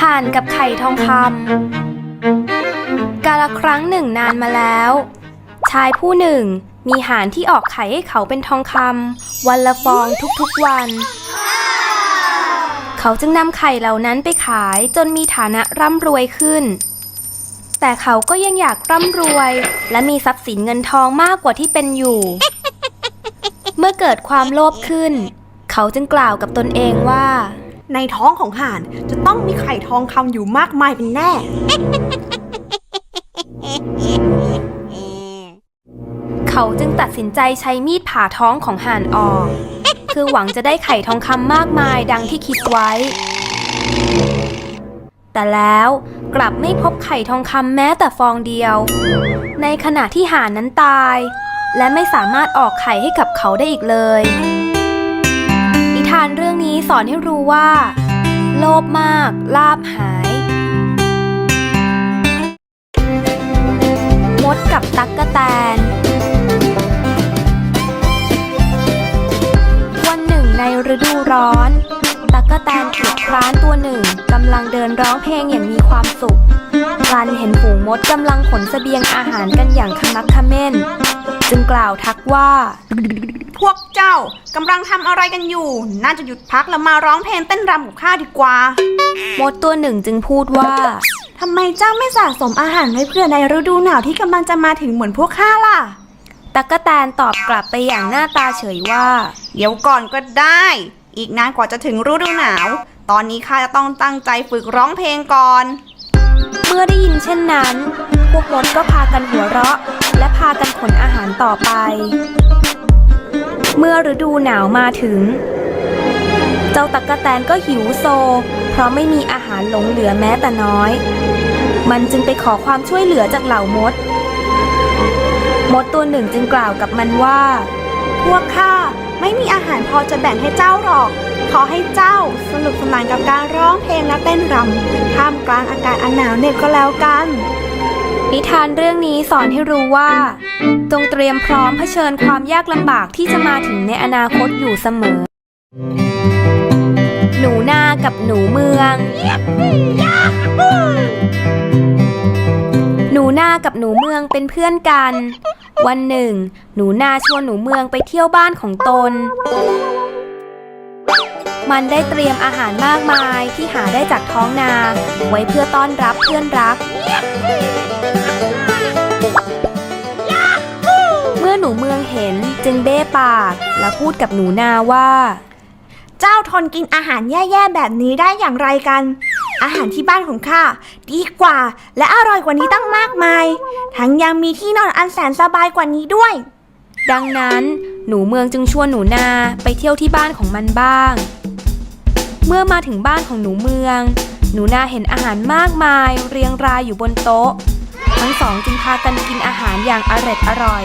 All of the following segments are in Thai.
ห่านกับไข่ทองคำกาละครั้งหนึ่งนานมาแล้ว ชายผู้หนึ่งมีห่านที่ออกไข่ให้เขาเป็นทองคำวันละฟองทุกๆวัน เขาจึงนำไข่เหล่านั้นไปขายจนมีฐานะร่ำรวยขึ้น แต่เขาก็ยังอยากร่ำรวย และมีทรัพย์สินเงินทองมากกว่าที่เป็นอยู่ เมื่อเกิดความโลภขึ้น เขาจึงกล่าวกับตนเองว่า ในท้องของห่านจะต้องมีไข่ทองคำอยู่มากมายเป็นแน่เขาจึงตัดสินใจใช้มีดผ่าท้องของห่านออก คือหวังจะได้ไข่ทองคำมากมายดังที่คิดไว้ แต่แล้วกลับไม่พบไข่ทองคำแม้แต่ฟองเดียว ในขณะที่ห่านนั้นตาย และไม่สามารถออกไข่ให้กับเขาได้อีกเลย นิทานเรื่องนี้สอนให้รู้ว่า โลภมาก ลาบหาย มดกับตั๊กกะแตน วันหนึ่งในฤดูร้อน ตั๊กกะแตนเขียดคร้านตัวหนึ่งกำลังเดินร้องเพลงอย่างมีความสุขพลันเห็นฝูงมดกำลังขนเสบียงอาหารกันอย่างขมักขม้น จึงกล่าวทักว่า พวกเจ้ากำลังทำอะไรกันอยู่ น่าจะหยุดพักแล้วมาร้องเพลงเต้นรำกับข้าดีกว่า มดตัวหนึ่งจึงพูดว่าทำไมเจ้าไม่สะสมอาหารไว้เพื่อในฤดูหนาวที่กำลังจะมาถึงเหมือนพวกข้าล่ะตั๊กกะแตนตอบกลับไปอย่างหน้าตาเฉยว่า เดี๋ยวก่อนก็ได้ อีกนานกว่าจะถึงฤดูหนาว ตอนนี้ข้าจะต้องตั้งใจฝึกร้องเพลงก่อน เมื่อได้ยินเช่นนั้น พวกมดก็พากันหัวเราะ และพากันขนอาหารต่อไป เมื่อฤดูหนาวมาถึง เจ้าตักกะแตนก็หิวโซ เพราะไม่มีอาหารหลงเหลือแม้แต่น้อย มันจึงไปขอความช่วยเหลือจากเหล่ามด มดตัวหนึ่งจึงกล่าวกับมันว่า พวกข้าไม่มีอาหารพอจะแบ่งให้เจ้าหรอก ขอให้เจ้าสนุกสนานกับการร้องเพลงและเต้นรำท่ามกลางอากาศอันหนาวเหน็บก็แล้วกัน นิทานเรื่องนี้สอนให้รู้ว่า จงเตรียมพร้อมเผชิญความยากลำบากที่จะมาถึงในอนาคตอยู่เสมอ หนูนากับหนูเมือง หนูนากับหนูเมืองเป็นเพื่อนกัน วันหนึ่ง หนูนาชวนหนูเมืองไปเที่ยวบ้านของตน มันได้เตรียมอาหารมากมายที่หาได้จากท้องนา ไว้เพื่อต้อนรับเพื่อนรัก เมื่อหนูเมืองเห็นจึงเบ้ปากและพูดกับหนูนาว่า เจ้าทนกินอาหารแย่ๆแบบนี้ได้อย่างไรกัน อาหารที่บ้านของข้าดีกว่า และอร่อยกว่านี้ตั้งมากมาย ทั้งยังมีที่นอนอันแสนสบายกว่านี้ด้วย ดังนั้นหนูเมืองจึงชวนหนูนาไปเที่ยวที่บ้านของมันบ้าง เมื่อมาถึงบ้านของหนูเมือง หนูนาเห็นอาหารมากมาย เรียงรายอยู่บนโต๊ะ ทั้งสองจึงพากันกินอาหารอย่างอร็ดอร่อย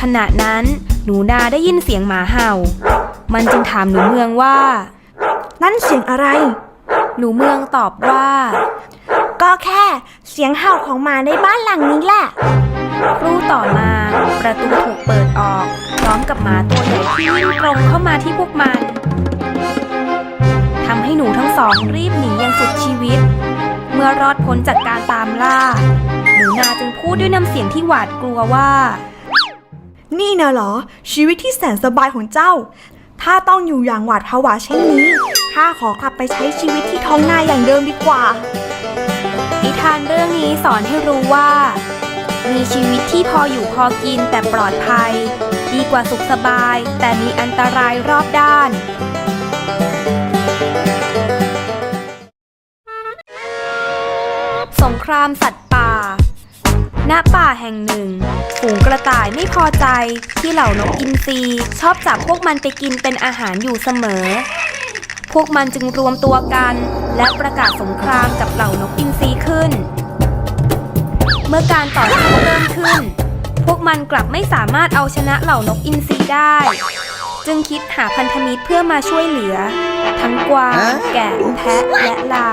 ขณะนั้นหนูนาได้ยินเสียงหมาเห่า มันจึงถามหนูเมืองว่า นั่นเสียงอะไร หนูเมืองตอบว่า ก็แค่เสียงเห่าของหมาในบ้านหลังนี้แหละครู่ต่อมา ประตูถูกเปิดออก พร้อมกับหมาตัวใหญ่ที่วิ่งตรงเข้ามาที่พวกมันทำให้หนูทั้งสองรีบหนีอย่างสุดชีวิต เมื่อรอดพ้นจากการตามล่า หนูนาจึงพูดด้วยน้ำเสียงที่หวาดกลัวว่า นี่นะเหรอ ชีวิตที่แสนสบายของเจ้า ถ้าต้องอยู่อย่างหวาดผวาเช่นนี้ข้าขอกลับไปใช้ชีวิตที่ท้องนาอย่างเดิมดีกว่า นิทานเรื่องนี้สอนให้รู้ว่า มีชีวิตที่พออยู่พอกินแต่ปลอดภัย ดีกว่าสุขสบาย แต่มีอันตรายรอบด้าน ครามสัตว์ป่า ณ ป่าแห่งหนึ่ง ฝูงกระต่ายไม่พอใจที่เหล่านกอินทรีชอบจับพวกมันไปกินเป็นอาหารอยู่เสมอ พวกมันจึงรวมตัวกัน และประกาศสงครามกับเหล่านกอินทรีขึ้น เมื่อการต่อสู้เริ่มขึ้น พวกมันกลับไม่สามารถเอาชนะเหล่านกอินทรีได้ จึงคิดหาพันธมิตรเพื่อมาช่วยเหลือ ทั้งกวางแกะแพะและลา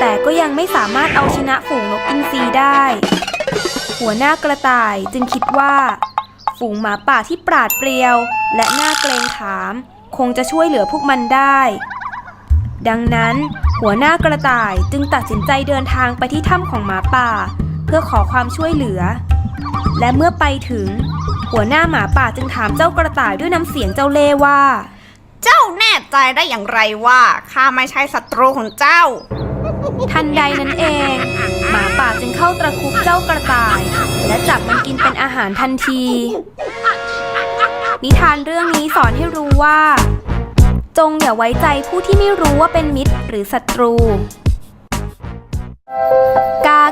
แต่ก็ยังไม่สามารถเอาชนะฝูงนกอินทรีได้ หัวหน้ากระต่ายจึงคิดว่า ฝูงหมาป่าที่ปราดเปรียว และน่าเกรงขาม คงจะช่วยเหลือพวกมันได้ ดังนั้น หัวหน้ากระต่ายจึงตัดสินใจเดินทางไปที่ถ้ำของหมาป่าเพื่อขอความช่วยเหลือ และเมื่อไปถึง หัวหน้าหมาป่าจึงถามเจ้ากระต่ายด้วยน้ำเสียงเจ้าเล่ห์ว่า เจ้าแน่ใจได้อย่างไรว่าข้าไม่ใช่ศัตรูของเจ้า ทันใดนั้นเอง หมาป่าจึงเข้าตะครุบเจ้ากระต่าย และจับมันกินเป็นอาหารทันที นิทานเรื่องนี้สอนให้รู้ว่า จงอย่าไว้ใจผู้ที่ไม่รู้ว่าเป็นมิตรหรือศัตรู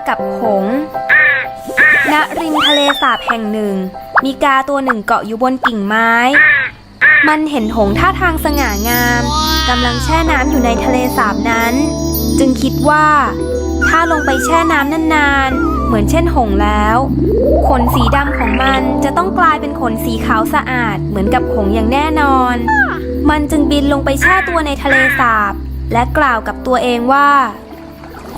กับหงณริมทะเลสาบแห่งหนึ่ง มีกาตัวหนึ่งเกาะอยู่บนกิ่งไม้ มันเห็นหงท่าทางสง่างามกำลังแช่น้ำอยู่ในทะเลสาบนั้น จึงคิดว่า ถ้าลงไปแช่น้ำนานๆ เหมือนเช่นหงแล้ว ขนสีดำของมันจะต้องกลายเป็นขนสีขาวสะอาดเหมือนกับหงอย่างแน่นอน มันจึงบินลงไปแช่ตัวในทะเลสาบ และกล่าวกับตัวเองว่า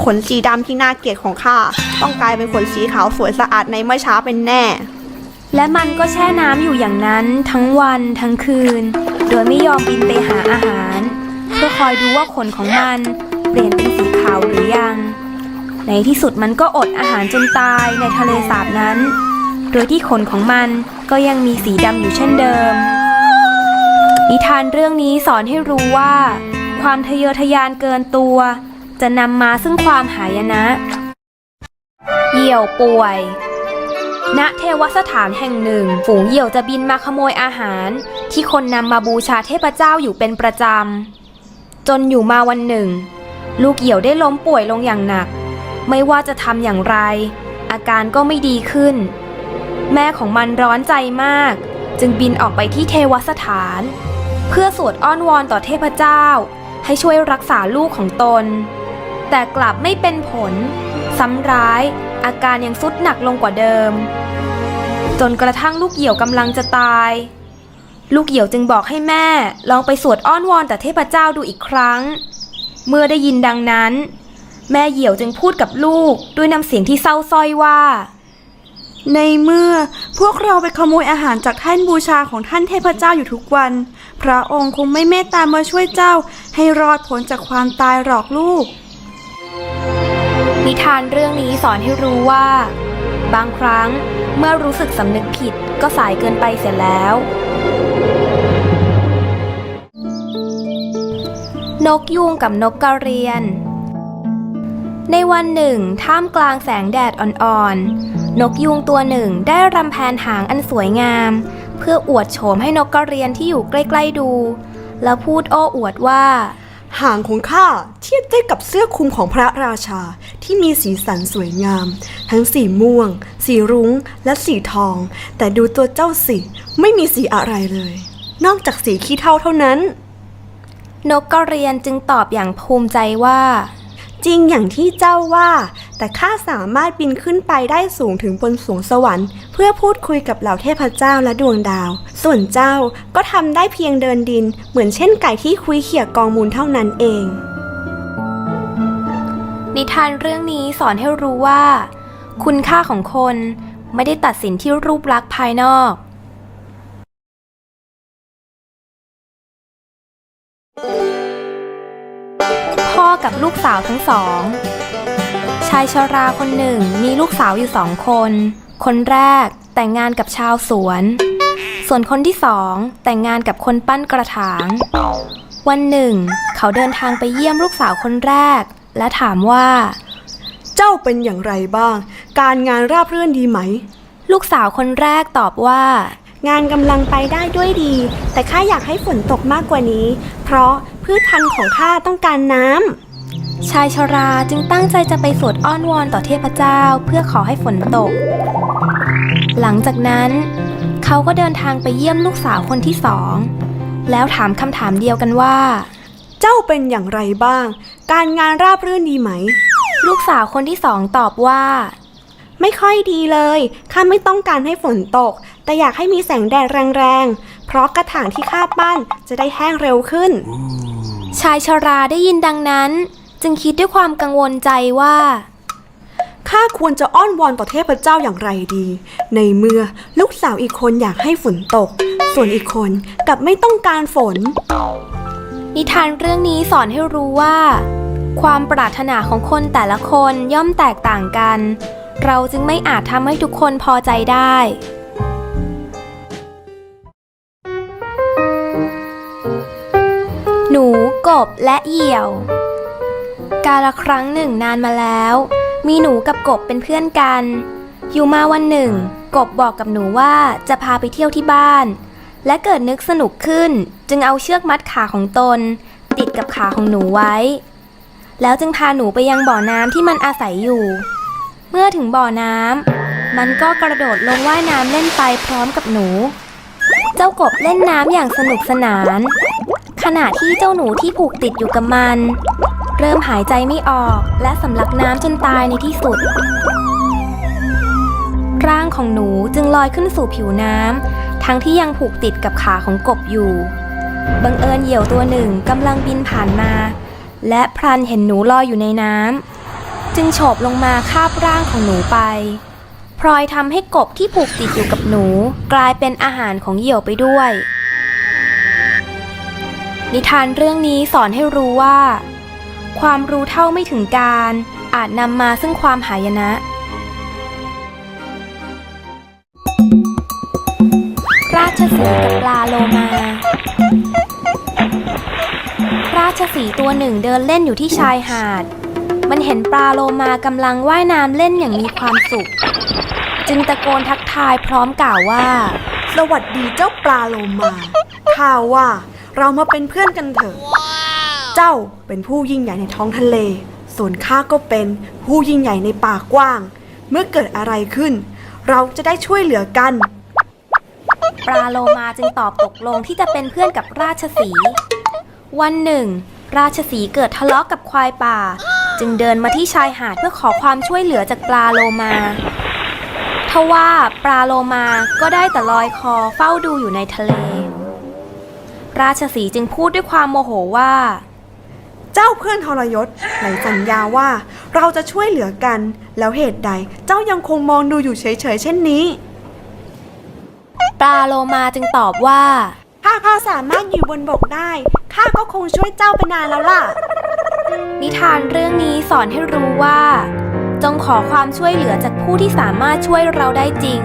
ขนสีดำที่น่าเกลียดของข้าต้องกลายเป็นขนสีขาวสวยสะอาดในเมื่อเช้าเป็นแน่ และมันก็แช่น้ำอยู่อย่างนั้นทั้งวันทั้งคืน โดยไม่ยอมบินไปหาอาหาร เพื่อคอยดูว่าขนของมัน เปลี่ยนเป็นสีขาวหรือยัง ในที่สุดมันก็อดอาหารจนตายในทะเลสาบนั้น โดยที่ขนของมันก็ยังมีสีดำอยู่เช่นเดิม นิทานเรื่องนี้สอนให้รู้ว่า ความทะเยอทะยานเกินตัว จะนำมาซึ่งความหายนะ เหยี่ยวป่วย ณ เทวสถานแห่งหนึ่ง ฝูงเหยี่ยวจะบินมาขโมยอาหาร ที่คนนำมาบูชาเทพเจ้าอยู่เป็นประจำ จนอยู่มาวันหนึ่ง ลูกเหยี่ยวได้ล้มป่วยลงอย่างหนัก ไม่ว่าจะทำอย่างไร อาการก็ไม่ดีขึ้น แม่ของมันร้อนใจมาก จึงบินออกไปที่เทวสถาน เพื่อสวดอ้อนวอนต่อเทพเจ้าให้ช่วยรักษาลูกของตน แต่กลับไม่เป็นผล ซ้ำร้ายอาการยังทรุดหนักลงกว่าเดิม จนกระทั่งลูกเหี่ยวกำลังจะตาย ลูกเหี่ยวจึงบอกให้แม่ลองไปสวดอ้อนวอนแต่เทพเจ้าดูอีกครั้ง เมื่อได้ยินดังนั้น แม่เหี่ยวจึงพูดกับลูกด้วยน้ำเสียงที่เศร้าส้อยว่า ในเมื่อพวกเราไปขโมยอาหารจากแท่นบูชาของท่านเทพเจ้าอยู่ทุกวัน พระองค์คงไม่เมตตามาช่วยเจ้าให้รอดพ้นจากความตายหรอกลูก นิทานเรื่องนี้สอนให้รู้ว่า บางครั้งเมื่อรู้สึกสำนึกผิดก็สายเกินไปเสียแล้ว นกยูงกับนกกระเรียน ในวันหนึ่ง ท่ามกลางแสงแดดอ่อนๆ นกยูงตัวหนึ่งได้รำแพนหางอันสวยงาม เพื่ออวดโฉมให้นกกระเรียนที่อยู่ใกล้ ๆดู แล้วพูดโอ้อวดว่า หางของข้าเทียบได้กับเสื้อคลุมของพระราชาที่มีสีสันสวยงาม ทั้งสีม่วง สีรุ้ง และสีทอง แต่ดูตัวเจ้าสิไม่มีสีอะไรเลย นอกจากสีขี้เท่าเท่านั้น นกกระเรียนจึงตอบอย่างภูมิใจว่า จริงอย่างที่เจ้าว่า แต่ข้าสามารถบินขึ้นไปได้สูงถึงบนสวงสวรรค์ เพื่อพูดคุยกับเหล่าเทพเจ้าและดวงดาว ส่วนเจ้าก็ทำได้เพียงเดินดิน เหมือนเช่นไก่ที่คุยเขี่ยกองมูลเท่านั้นเอง นิทานเรื่องนี้สอนให้รู้ว่า คุณค่าของคนไม่ได้ตัดสินที่รูปลักษณ์ภายนอกพ่อกับลูกสาวทั้งสอง ชายชราคนหนึ่งมีลูกสาวอยู่สองคน คนแรกแต่งงานกับชาวสวน ส่วนคนที่สองแต่งงานกับคนปั้นกระถาง วันหนึ่ง เขาเดินทางไปเยี่ยมลูกสาวคนแรก และถามว่า เจ้าเป็นอย่างไรบ้าง การงานราบรื่นดีไหม ลูกสาวคนแรกตอบว่า งานกำลังไปได้ด้วยดี แต่ข้าอยากให้ฝนตกมากกว่านี้ เพราะพืชพันธุ์ของข้าต้องการน้ำ ชายชราจึงตั้งใจจะไปสวดอ้อนวอนต่อเทพเจ้าเพื่อขอให้ฝนตก หลังจากนั้นเขาก็เดินทางไปเยี่ยมลูกสาวคนที่สอง แล้วถามคำถามเดียวกันว่า เจ้าเป็นอย่างไรบ้าง การงานราบรื่นดีไหม ลูกสาวคนที่สองตอบว่า ไม่ค่อยดีเลยข้าไม่ต้องการให้ฝนตก แต่อยากให้มีแสงแดดแรงๆ เพราะกระถางที่ข้าปั้นจะได้แห้งเร็วขึ้น ชายชราได้ยินดังนั้น จึงคิดด้วยความกังวลใจว่า ข้าควรจะอ้อนวอนต่อเทพเจ้าอย่างไรดี ในเมื่อลูกสาวอีกคนอยากให้ฝนตก ส่วนอีกคนกลับไม่ต้องการฝน นิทานเรื่องนี้สอนให้รู้ว่า ความปรารถนาของคนแต่ละคนย่อมแตกต่างกัน เราจึงไม่อาจทำให้ทุกคนพอใจได้หนู กบ และเหยี่ยว กาลครั้งหนึ่งนานมาแล้ว มีหนูกับกบเป็นเพื่อนกัน อยู่มาวันหนึ่ง กบบอกกับหนูว่าจะพาไปเที่ยวที่บ้าน และเกิดนึกสนุกขึ้น จึงเอาเชือกมัดขาของตน ติดกับขาของหนูไว้ แล้วจึงพาหนูไปยังบ่อน้ำที่มันอาศัยอยู่ เมื่อถึงบ่อน้ำมันก็กระโดดลงว่ายน้ำเล่นไปพร้อมกับหนู เจ้ากบเล่นน้ำอย่างสนุกสนาน ขณะที่เจ้าหนูที่ผูกติดอยู่กับมัน เริ่มหายใจไม่ออกและสำลักน้ำจนตายในที่สุด ร่างของหนูจึงลอยขึ้นสู่ผิวน้ำทั้งที่ยังผูกติดกับขาของกบอยู่ บังเอิญเหยี่ยวตัวหนึ่งกำลังบินผ่านมา และพลันเห็นหนูลอยอยู่ในน้ำจึงโฉบลงมาคาบร่างของหนูไปพลอยทำให้กบที่ผูกติดอยู่กับหนู กลายเป็นอาหารของเหยี่ยวไปด้วย นิทานเรื่องนี้สอนให้รู้ว่า ความรู้เท่าไม่ถึงการ อาจนำมาซึ่งความหายนะ ราชสีกับปลาโลมา ราชสีตัวหนึ่งเดินเล่นอยู่ที่ชายหาด มันเห็นปลาโลมากำลังว่ายน้ำเล่นอย่างมีความสุข จึงตะโกนทักทายพร้อมกล่าวว่า สวัสดีเจ้าปลาโลมา ข้าว่าเรามาเป็นเพื่อนกันเถอะ จ้าเป็นผู้ยิ่งใหญ่ในท้องทะเล ส่วนข้าก็เป็นผู้ยิ่งใหญ่ในป่ากว้าง เมื่อเกิดอะไรขึ้น เราจะได้ช่วยเหลือกัน ปลาโลมาจึงตอบตกลงที่จะเป็นเพื่อนกับราชสี วันหนึ่ง ราชสีเกิดทะเลาะกับควายป่า จึงเดินมาที่ชายหาดเพื่อขอความช่วยเหลือจากปลาโลมาทว่าปลาโลมาก็ได้แต่ลอยคอเฝ้าดูอยู่ในทะเล ราชสีจึงพูดด้วยความโมโหว่า เจ้าเพื่อนทรยศไหนสัญญาว่าเราจะช่วยเหลือกัน แล้วเหตุใดเจ้ายังคงมองดูอยู่เฉยๆเช่นนี้ ปลาโลมาจึงตอบว่า ถ้าข้าสามารถอยู่บนบกได้ข้าก็คงช่วยเจ้าไปนานแล้วล่ะ นิทานเรื่องนี้สอนให้รู้ว่า จงขอความช่วยเหลือจากผู้ที่สามารถช่วยเราได้จริง